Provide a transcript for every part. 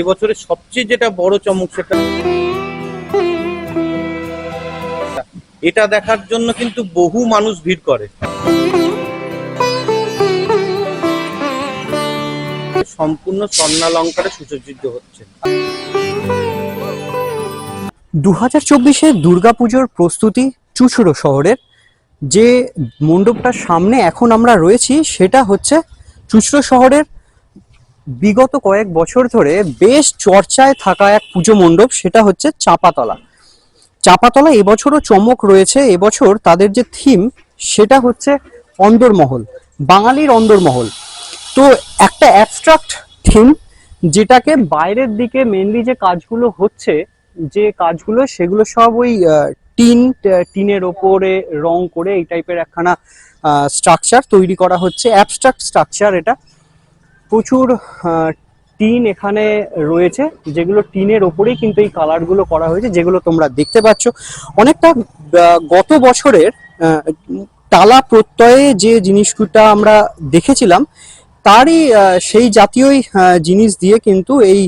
এবছরের সবচেয়ে যেটা বড় চমক সেটা এটা দেখার জন্য কিন্তু বহু মানুষ ভিড় করে। সম্পূর্ণ স্বর্ণালঙ্কারে সুসজ্জিত হচ্ছে। দু হাজার চব্বিশে দুর্গাপুজোর প্রস্তুতি চুচুড়ো শহরের যে মণ্ডপটার সামনে এখন আমরা রয়েছি, সেটা হচ্ছে চুচুড়ো শহরের বিগত কয়েক বছর ধরে বেশ চর্চায় থাকা এক পুজো মণ্ডপ, সেটা হচ্ছে চাপাতলা। চাপাতলা এবছরও চমক রয়েছে, এবছর তাদের যে থিম, সেটা হচ্ছে অন্দরমহল, বাঙালির অন্দরমহল। তো একটা অ্যাবস্ট্রাক্ট থিম, যেটাকে বাইরের দিকে মেনলি যে কাজগুলো হচ্ছে, যে কাজগুলো, সেগুলো সব ওই টিন টিনের ওপরে রং করে এই টাইপের একখানা স্ট্রাকচার তৈরি করা হচ্ছে অ্যাবস্ট্রাক্ট স্ট্রাকচার এটা। প্রচুর টিন এখানে রয়েছে, যেগুলো টিনের ওপরেই কিন্তু এই কালারগুলো করা হয়েছে, যেগুলো তোমরা দেখতে পাচ্ছ। অনেকটা গত বছরের টালা প্রত্যয়ে যে জিনিসটা আমরা দেখেছিলাম, তারই সেই জাতীয়ই জিনিস দিয়ে কিন্তু এই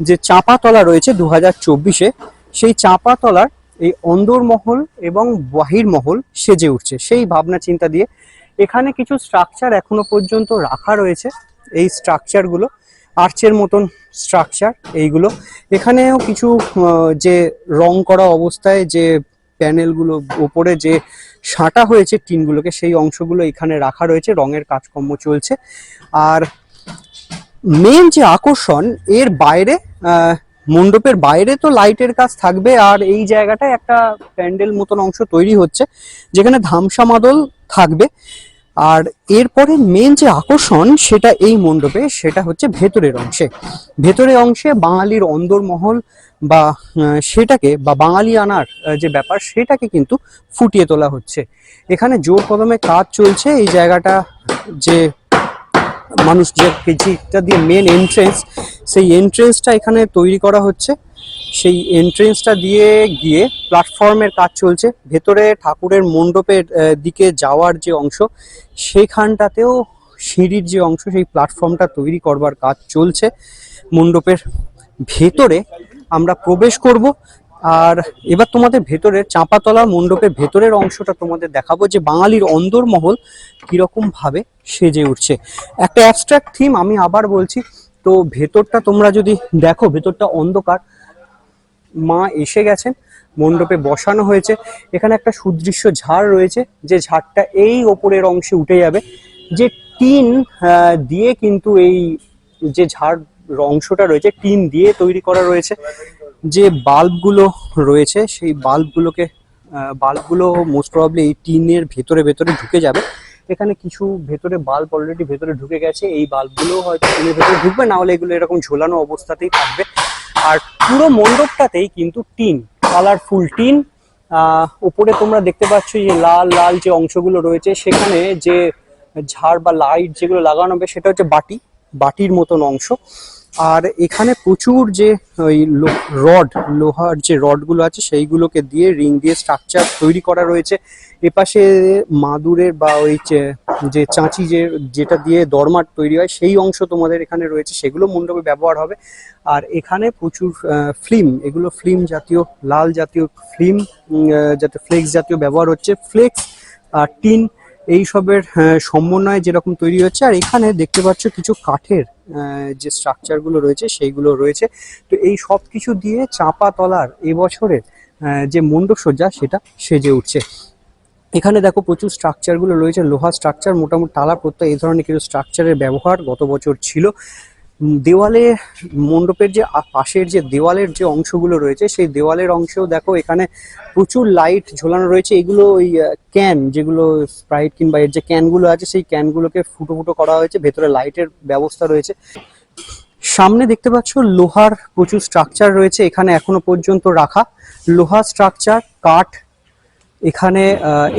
যে চাঁপাতলা রয়েছে দু হাজার সেই চাঁপাতলার এই অন্দরমহল এবং বাহিরমহল সেজে উঠছে। সেই ভাবনা চিন্তা দিয়ে এখানে কিছু স্ট্রাকচার এখনও পর্যন্ত রাখা রয়েছে। এই স্ট্রাকচারগুলো আর্চের মতন স্ট্রাকচার এইগুলো। এখানেও কিছু যে রং করা অবস্থায় যে প্যানেলগুলো ওপরে যে সাঁটা হয়েছে টিনগুলোকে, সেই অংশগুলো এখানে রাখা রয়েছে। রঙের কাজকর্ম চলছে। আর মেন যে আকর্ষণ, এর বাইরে মণ্ডপের বাইরে তো লাইটের কাজ থাকবে, আর এই জায়গাটায় একটা প্যান্ডেল মতন অংশ তৈরি হচ্ছে, যেখানে ধামসা মাদল থাকবে। আর এরপরে মেন যে আকর্ষণ সেটা এই মণ্ডপে, সেটা হচ্ছে ভেতরের অংশে। ভেতরের অংশে বাঙালির অন্দরমহল বা সেটাকে বা বাঙালি আনার যে ব্যাপার, সেটাকে কিন্তু ফুটিয়ে তোলা হচ্ছে। এখানে জোর কদমে কাজ চলছে, এই জায়গাটা যে মানুষ যে যেটা দিয়ে মেন এন্ট্রেন্স সেই এন্ট্রেন্সটা এখানে তৈরি করা হচ্ছে। সেই এন্ট্রেন্সটা দিয়ে গিয়ে প্ল্যাটফর্মের কাজ চলছে। ভেতরে ঠাকুরের মণ্ডপের দিকে যাওয়ার যে অংশ সেখানটাতেও সিঁড়ির যে অংশ, সেই প্ল্যাটফর্মটা তৈরি করবার কাজ চলছে মণ্ডপের ভেতরে। আমরা প্রবেশ করব আর এবার তোমাদের ভেতরে চাঁপাতলা মণ্ডপের ভেতরের অংশটা তোমাদের দেখাবো যে বাঙালির অন্দরমহল কীরকম ভাবে সেজে উঠছে। একটা অ্যাবস্ট্রাক্ট থিম আমি আবার বলছি, তো ভেতরটা তোমরা যদি দেখো, ভেতরটা অন্ধকার। মা এসে গেছেন, মণ্ডপে বসানো হয়েছে। এখানে একটা সুদৃশ্য ঝাড় রয়েছে, যে ঝাড়টা এই ওপরের অংশে উঠে যাবে। যে টিন দিয়ে কিন্তু এই যে ঝাড় অংশটা রয়েছে, টিন দিয়ে তৈরি করা রয়েছে। যে বাল্বগুলো রয়েছে, সেই বাল্বগুলোকে বাল্বগুলো মোস্ট প্রবাবলি এই টিনের ভেতরে ভেতরে ঢুকে যাবে। এখানে কিছু ভেতরে বাল্ব অলরেডি ভেতরে ঢুকে গেছে। এই বাল্বগুলো হয়তো টিনের ভেতরে ঢুকবে, না হলে এগুলো এরকম ঝোলানো অবস্থাতেই থাকবে। আর পুরো মণ্ডপটাতেই কিন্তু টিন কালারফুল টিন। ওপরে তোমরা দেখতে পাচ্ছ যে লাল লাল যে অংশগুলো রয়েছে, সেখানে যে ঝাড় বা লাইট যেগুলো লাগানো হবে, সেটা হচ্ছে বাটি, বাটির মতন অংশ। আর এখানে প্রচুর যে ওই রড, লোহার যে রডগুলো আছে, সেইগুলোকে দিয়ে রিং দিয়ে স্ট্রাকচার তৈরি করা রয়েছে। এপাশে মাদুরের বা ওই যে- চাঁচি যে, যেটা দিয়ে দরমাট তৈরি হয়, সেই অংশ তোমাদের এখানে রয়েছে, সেগুলো মণ্ডপে ব্যবহার হবে। আর এখানে প্রচুর ফিল্ম এগুলো ফিল্ম জাতীয়, লাল জাতীয় ফিল্ম যাতে ফ্লেক্স জাতীয় ব্যবহার হচ্ছে। ফ্লেক্স আর টিন এইসবের সমন্বয় সমন্বয়ে যেরকম তৈরি হচ্ছে, আর এখানে দেখতে পাচ্ছ কিছু কাঠের যে স্ট্রাকচারগুলো রয়েছে, সেইগুলো রয়েছে। তো এই সব কিছু দিয়ে চাপা তলার এবছরের যে মণ্ডপ সজ্জা সেটা সেজে উঠছে। এখানে দেখো প্রচুর স্ট্রাকচারগুলো রয়েছে, লোহা স্ট্রাকচার মোটামুটি টালা প্রত্যয়, এই ধরনের কিছু স্ট্রাকচারের ব্যবহার গত বছর ছিল। দেওয়ালে মণ্ডপের যে পাশের যে দেওয়ালের যে অংশগুলো রয়েছে, সেই দেওয়ালের অংশেও দেখো এখানে প্রচুর লাইট ঝোলানো রয়েছে। এগুলো ওই ক্যান যেগুলো স্প্রাইট কিংবা এর যে ক্যানগুলো আছে, সেই ক্যানগুলোকে ফুটো ফুটো করা হয়েছে। ভেতরে লাইটের ব্যবস্থা রয়েছে। সামনে দেখতে পাচ্ছ লোহার প্রচুর স্ট্রাকচার রয়েছে এখানে এখনও পর্যন্ত রাখা। লোহা স্ট্রাকচার কাঠ, এখানে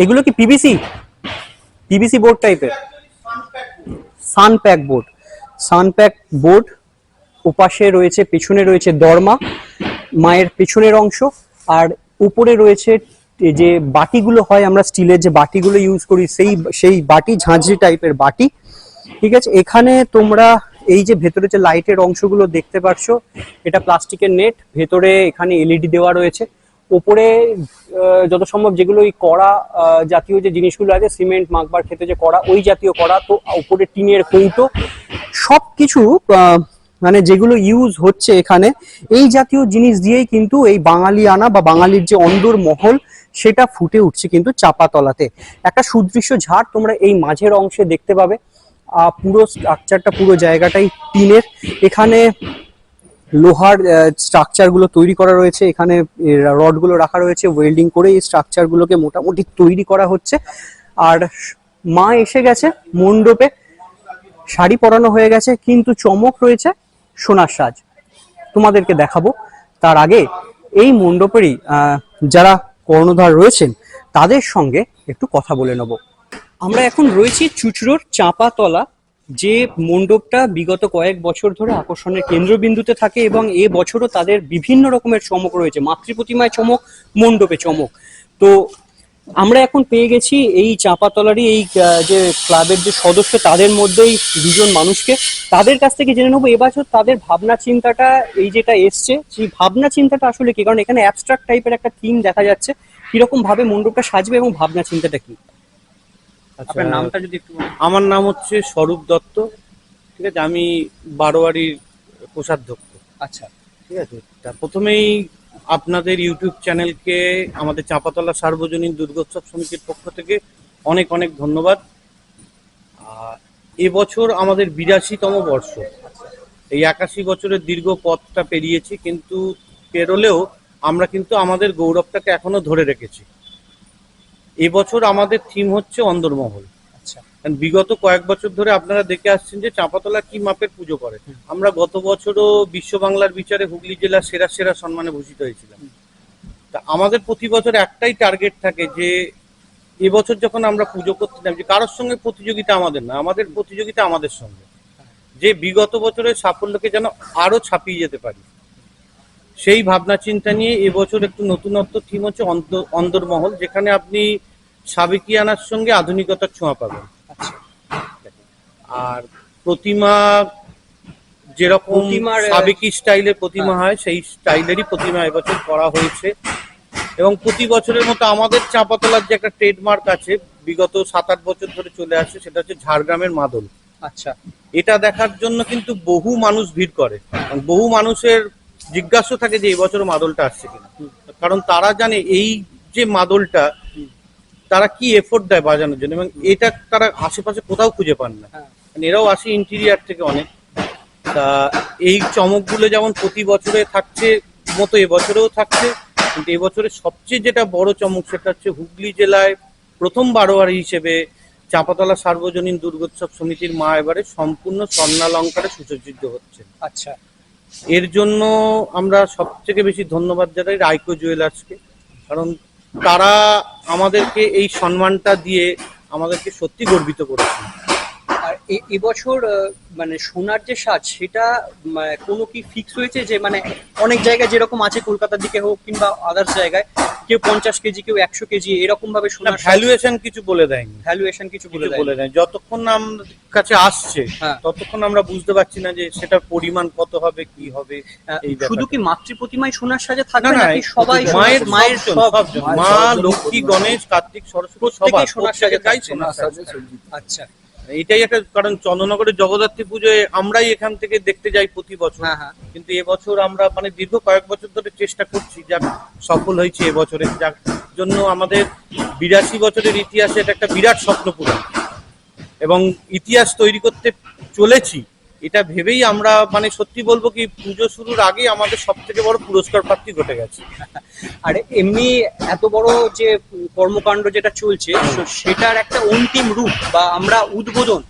এগুলো কি পিভিসি পিভিসি বোর্ড টাইপের সানপ্যাক বোর্ড সানপ্যাক বোর্ড ওপাশে রয়েছে, পেছনে রয়েছে দরমা, মায়ের পেছনের অংশ, আর উপরে রয়েছে যে বাটিগুলো হয়, আমরা স্টিলের যে বাটিগুলো ইউজ করি, সেই সেই বাটি, ঝাঁঝরি টাইপের বাটি। ঠিক আছে? এখানে তোমরা এই যে ভেতরে যে লাইটের অংশগুলো দেখতে পাচ্ছ এটা প্লাস্টিকের নেট ভেতরে এখানে এলইডি দেওয়া রয়েছে। ওপরে যত সম্ভব যেগুলো ওই কড়া জাতীয় যে জিনিসগুলো আছে সিমেন্ট মাখবার ক্ষেত্রে যে কড়া, ওই জাতীয় কড়া, তো উপরে টিনের কৌটো সব কিছু মানে যেগুলো ইউজ হচ্ছে এখানে এই জাতীয় জিনিস দিয়েই কিন্তু এই বাঙালিয়ানা বা বাঙালির যে অন্দর মহল সেটা ফুটে উঠছে কিন্তু চাপাতলাতে। একটা সুদৃশ্য ঝাড় তোমরা এই মাঝের অংশে দেখতে পাবে। আহ, পুরো স্ট্রাকচারটা পুরো জায়গাটাই টিনের। এখানে লোহার স্ট্রাকচারগুলো তৈরি করা রয়েছে। এখানে রডগুলো রাখা রয়েছে ওয়েল্ডিং করে এই স্ট্রাকচার গুলোকে মোটামুটি তৈরি করা হচ্ছে। আর মা এসে গেছে মণ্ডপে। শাড়ি পরানো হয়ে গেছে, কিন্তু চমক রয়েছে সোনার সাজ। তোমাদেরকে দেখাবো। তার আগে এই মণ্ডপেরই যারা কর্ণধার রয়েছেন, তাদের সঙ্গে একটু কথা বলে নেব। আমরা এখন রয়েছি চুচড়োর চাঁপাতলা, যে মণ্ডপটা বিগত কয়েক বছর ধরে আকর্ষণের কেন্দ্রবিন্দুতে থাকে এবং এ বছরও তাদের বিভিন্ন রকমের চমক রয়েছে। মাতৃপ্রতিমায় চমক, মণ্ডপে চমক। তো আমরা এখন পেয়ে গেছি এই চাঁপাতলারই এই যে ক্লাবের যে সদস্য তাদের মধ্যেই দুজন মানুষকে। তাদের কাছ থেকে জেনে নেব এবছর তাদের ভাবনা চিন্তাটা এই যেটা এসছে সেই ভাবনা চিন্তাটা আসলে কি? কারণ এখানে অ্যাবস্ট্রাক্ট টাইপের একটা থিম দেখা যাচ্ছে। কীরকম ভাবে মণ্ডপটা সাজবে এবং ভাবনা চিন্তাটা কি? আপনার নামটা যদি একটু আমার নাম হচ্ছে স্বরূপ দত্ত ঠিক আছে? আমি বারোয়ারির কোষাধ্যক্ষ। আচ্ছা। ঠিক আছে? তা প্রথমেই আপনাদের ইউটিউব চ্যানেলকে আমাদের চাঁপাতলা সার্বজনীন দুর্গোৎসব সমিতির পক্ষ থেকে অনেক অনেক ধন্যবাদ। এবছর আমাদের বিরাশিতম বর্ষ। এই একাশি বছরের দীর্ঘ পথটা পেরিয়েছি, কিন্তু পেরোলেও আমরা কিন্তু আমাদের গৌরবটাকে এখনও ধরে রেখেছি। এবছর আমাদের থিম হচ্ছে অন্দরমহল। বিগত কয়েক বছর ধরে আপনারা দেখে আসছেন যে চাঁপাতলা কি মাপের পুজো করে। আমরা গত বছরও বিশ্ব বাংলার বিচারে হুগলি জেলার সেরা সেরা সম্মানে ভূষিত হয়েছিলাম। তা আমাদের প্রতি বছর একটাই টার্গেট থাকে যে এবছর যখন আমরা পুজো করতে যে কারোর সঙ্গে প্রতিযোগিতা আমাদের না আমাদের প্রতিযোগিতা আমাদের সঙ্গে। যে বিগত বছরের সাফল্যকে যেন আরও ছাপিয়ে যেতে পারি। সেই ভাবনা চিন্তা নিয়ে এবছর একটু নতুনত্ব থিম হচ্ছে অন্দরমহল যেখানে আপনি সাবেকিয়ানার সঙ্গে আধুনিকতার ছোঁয়া পাবেন। আর প্রতিমা যেরকম সাবেকি স্টাইলের প্রতিমা হ্যাঁ। হয় সেই স্টাইলেরই প্রতিমা এবছর করা হয়েছে। এবং প্রতি বছরের মতো আমাদের চাঁপাতলার যে একটা ট্রেডমার্ক আছে বিগত সাত আট বছর ধরে চলে আসছে সেটা হচ্ছে ঝাড়গ্রামের মাদল। আচ্ছা। এটা দেখার জন্য কিন্তু বহু মানুষ ভিড় করে। বহু মানুষের জিজ্ঞাসা থাকে যে এবছর মাদলটা আসছে কিনা। কারণ তারা জানে এই যে মাদলটা তারা কি এফোর্ট দেয় বাজানোর জন্য? এবং এটা তারা আশেপাশে কোথাও খুঁজে পান না। হ্যাঁ। এরাও আসে ইন্টেরিয়ার থেকে অনেক। তা এই চমকগুলো যেমন প্রতি বছরে থাকছে মতো এবছরেও থাকছে কিন্তু এবছরে সবচেয়ে যেটা বড় চমক সেটা হচ্ছে হুগলি জেলায় প্রথম বারোয়ারি হিসেবে চাঁপাতলা সার্বজনীন দুর্গোৎসব সমিতির মা এবারে সম্পূর্ণ স্বর্ণালঙ্কারে সুসজ্জিত হচ্ছে। আচ্ছা। এর জন্য আমরা সব থেকে বেশি ধন্যবাদ জানাই রাইকো জুয়েলার্সকে কারণ তারা আমাদেরকে এই সম্মানটা দিয়ে আমাদেরকে সত্যি গর্বিত করেছে। এবছর মানে সোনার যে সাজ সেটা কোনো কি ফিক্স হয়েছে? যে মানে অনেক জায়গায় যেরকম আছে কলকাতার দিকে হোক কিংবা আদার্স জায়গায় কেউ পঞ্চাশ কেজি কেউ একশো কেজি এরকম ভাবে সোনার ভ্যালুয়েশন কিছু বলে দেয়নি। ভ্যালুয়েশন কিছু বলে দেয় বলে দেয় যতক্ষণ আমাদের কাছে আসছে হ্যাঁ। ততক্ষণ আমরা বুঝতে পারছি না যে সেটার পরিমাণ কত হবে কি হবে শুধু কি মাতৃ প্রতিমায় সোনার সাজে না থাকবে না নাকি সবাই মায়ের মায়ের সব মা লক্ষ্মী গণেশ কার্তিক সরস্বতী সবার সোনার সাজে থাকছে। সোনার সাজে। আচ্ছা। এটাই একটা কারণ চন্দ্রনগরের জগদ্ধাত্রী পুজোয় আমরাই এখান থেকে দেখতে যাই প্রতি বছর। হ্যাঁ হ্যাঁ। কিন্তু এবছর আমরা মানে দীর্ঘ কয়েক বছর ধরে চেষ্টা করছি যা সফল হয়েছে এবছরে যার জন্য আমাদের বিরাশি বছরের ইতিহাসে এটা একটা বিরাট স্বপ্ন পূরণ এবং ইতিহাস তৈরি করতে চলেছি। এটা ভেবেই আমরা মানে সত্যি বলব কি পুজো শুরুর আগে আমাদের সব থেকে বড় পুরস্কার প্রাপ্তি ঘটে গেছে। আর এমনি এত বড় যে কর্মকাণ্ড যেটা চলছে সেটার একটা অন্তিম রূপ বা আমরা উদ্বোধন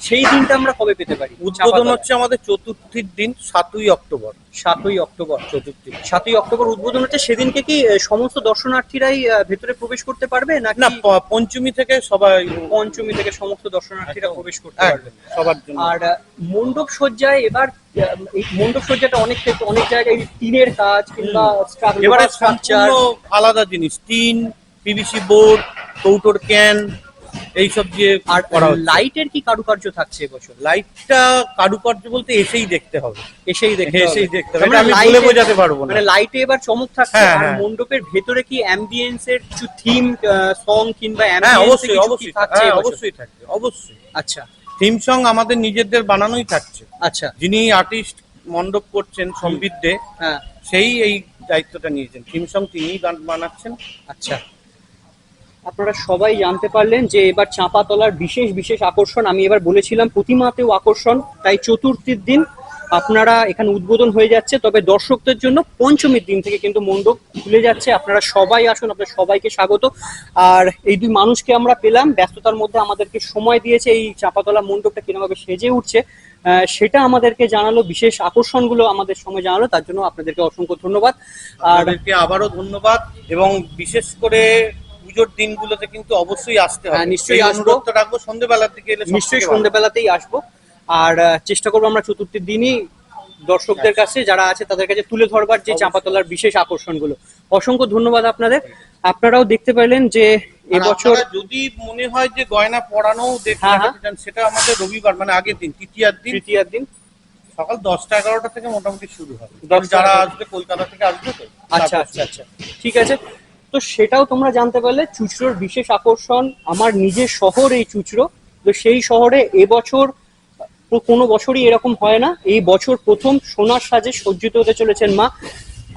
সেই দিনটা আমরা কবে পেতে পারি? উদ্বোধন হচ্ছে আমাদের চতুর্থীর দিন সাতই অক্টোবর। সাতই অক্টোবর। চতুর্থী সাতই অক্টোবর উদ্বোধন হচ্ছে সেদিনকে কি সমস্ত দর্শনার্থীরাই ভেতরে প্রবেশ করতে পারবে নাকি? না পঞ্চমী থেকে সবাই পঞ্চমী থেকে সমস্ত দর্শনার্থীরা প্রবেশ করতে পারবে। সবার জন্য। আর আহ, মণ্ডপ সজ্জায় এবার এই মণ্ডপ সজ্জাটা অনেক ক্ষেত্রে অনেক জায়গায় টিনের কাজ কিংবা এবারে স্ট্রাকচার আলাদা জিনিস টিন পিভিসি বোর্ড কৌটোর ক্যান এইসব যে আর করা লাইটের কি কারুকার্য থাকছে এবছর? লাইটটা কারুকার্য বলতে এসেই দেখতে হবে। এসেই দেখতে হবে। এসেই দেখতে হবে। মানে আমি বলে বোঝাতে পারব না। মানে লাইটে এবার চমক থাকছে। হ্যাঁ, আর হ্যাঁ। মণ্ডপের ভেতরে কি অ্যাম্বিয়েন্স এর কিছু থিম সং কিংবা হ্যাঁ এ অবশ্যই কিছু অবশ্যই। থাকছে হ্যাঁ অবশ্যই থাকবে অবশ্যই। আচ্ছা। থিম সং আমাদের নিজেদের বানানোই থাকছে। আচ্ছা। যিনি আর্টিস্ট মণ্ডপ করছেন সমৃদ্ধে হ্যাঁ। সেই এই দায়িত্বটা নিয়েছেন। থিম সং তিনিই গান বানাচ্ছেন। আচ্ছা। আপনারা সবাই জানতে পারলেন যে এবার চাঁপাতলার বিশেষ বিশেষ আকর্ষণ আমি এবার বলেছিলাম প্রতিমাতেও আকর্ষণ তাই চতুর্থীর দিন আপনারা এখানে উদ্বোধন হয়ে যাচ্ছে তবে দর্শকদের জন্য পঞ্চমীর দিন থেকে কিন্তু মণ্ডপ খুলে যাচ্ছে। আপনারা সবাই আসুন আপনার সবাইকে স্বাগত। আর এই দুই মানুষকে আমরা পেলাম ব্যস্ততার মধ্যে আমাদেরকে সময় দিয়েছে এই চাঁপাতলা মণ্ডপটা কিরকমভাবে সেজে উঠছে আহ, সেটা আমাদেরকে জানালো বিশেষ আকর্ষণগুলো আমাদের সময় জানালো তার জন্য আপনাদেরকে অসংখ্য ধন্যবাদ। আর আপনাদেরকে আবারও ধন্যবাদ এবং বিশেষ করে পুজোর দিনগুলোতে কিন্তু অবশ্যই আসতে হবে। হ্যাঁ, নিশ্চয়ই আসব। রাখব সন্ধ্যেবেলার দিকে নিশ্চয়ই সন্ধ্যেবেলাতেই আসব। আর চেষ্টা করব আমরা চতুর্থীর দিনই দর্শকদের কাছে যারা আছে তাদের কাছে তুলে ধরবার যে। চাঁপাতলার বিশেষ আকর্ষণগুলো। অসংখ্য ধন্যবাদ আপনাদের। আপনারাও দেখতে পাইলেন যে এবছর যদি মনে হয় যে গয়না পরানো হ্যাঁ, হ্যাঁ। সেটা আমাদের রবিবার মানে আগের দিন তৃতীয়ার দিন। তৃতীয়ার দিন। সকাল দশটা এগারোটা থেকে মোটামুটি শুরু হবে 10টা যারা আসবে কলকাতা থেকে আসবে তো আচ্ছা আচ্ছা আচ্ছা। ঠিক আছে। তো সেটাও তোমরা জানতে পারলে চুচড়োর বিশেষ আকর্ষণ আমার নিজের শহর এই চুচড়ো। তো সেই শহরে এবছর কোনো বছরই এরকম হয় না। এই বছর প্রথম সোনার সাজে সজ্জিত হতে চলেছেন মা।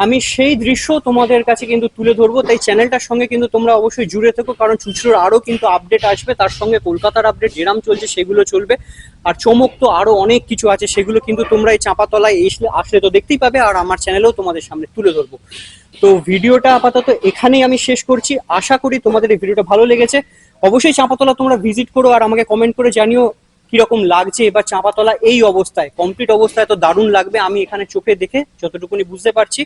আমি সেই দৃশ্য তোমাদের কাছে কিন্তু তুলে ধরবো। তাই চ্যানেলটার সঙ্গে কিন্তু তোমরা অবশ্যই জুড়ে থেকো, কারণ চুচড়োর আরও কিন্তু আপডেট আসবে। তার সঙ্গে কলকাতার আপডেট, যেরাম চলছে সেগুলো চলবে। আর চমক তো আরও অনেক কিছু আছে, সেগুলো কিন্তু তোমরা এই চাঁপাতলায় এসলে আসলে তো দেখতেই পাবে, আর আমার চ্যানেলেও তোমাদের সামনে তুলে ধরবো। তো ভিডিওটা আপাতত এখানেই আমি শেষ করছি। আশা করি তোমাদের এই ভিডিওটা ভালো লেগেছে। অবশ্যই চাঁপাতলা তোমরা ভিজিট করো, আর আমাকে কমেন্ট করে জানিও। কীরকম লাগছে এবার চাঁপাতলা এই অবস্থায়? কমপ্লিট অবস্থায় তো দারুণ লাগবে, আমি এখানে চোখে দেখে যতটুকুনি বুঝতে পারছি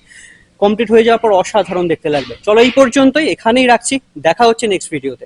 কমপ্লিট হয়ে যাওয়ার পর অসাধারণ দেখতে লাগবে। চলো এই পর্যন্তই, এখানেই রাখছি, দেখা হচ্ছে নেক্সট ভিডিওতে